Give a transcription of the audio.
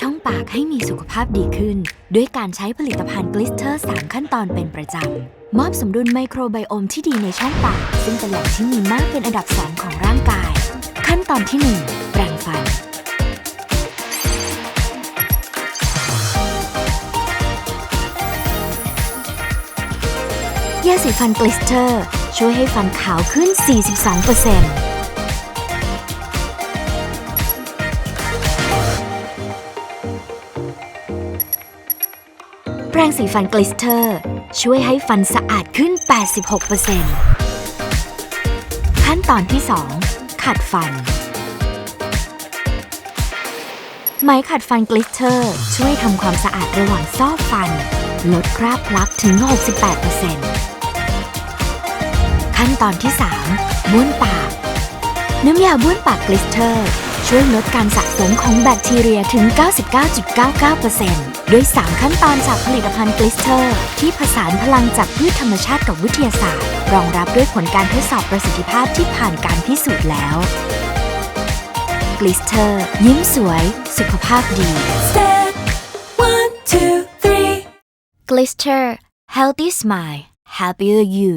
ช่องปากให้มีสุขภาพดีขึ้น ด้วยการใช้ผลิตภัณฑ์กลิสเตอร์ 3 ขั้นตอนเป็นประจำ มอบสมดุลไมโครไบโอมที่ดีในช่องปาก ซึ่งเป็นแหล่งที่มีมากเป็นอันดับ 2 ของร่างกาย ขั้นตอนที่ 1 แปรงฟัน ยาสีฟันกลิสเตอร์ ช่วยให้ฟันขาวขึ้น 42% แปรงสีฟันกลิสเตอร์ ช่วยให้ฟันสะอาดขึ้น 86%ขั้นตอนที่ 2 ขัดฟัน ไหมขัดฟันกลิสเตอร์ ช่วยทำความสะอาดระหว่างซอกฟัน ลดคราบพลักถึง 68%ขั้นตอนที่ 3 บ้วนปาก น้ำยาบ้วนปากกลิสเตอร์ ช่วยลดการสะสมของแบคทีเรียถึง 99.99% ด้วย 3 ขั้นตอนจากผลิตภัณฑ์กลิสเตอร์ ที่ผสานพลังจากพืชธรรมชาติกับวิทยาศาสตร์ รองรับด้วยผลการทดสอบประสิทธิภาพที่ผ่านการพิสูจน์แล้วกลิสเตอร์ ยิ้มสวย สุขภาพดี Step one, two, three. Glister Healthy Smile Happier You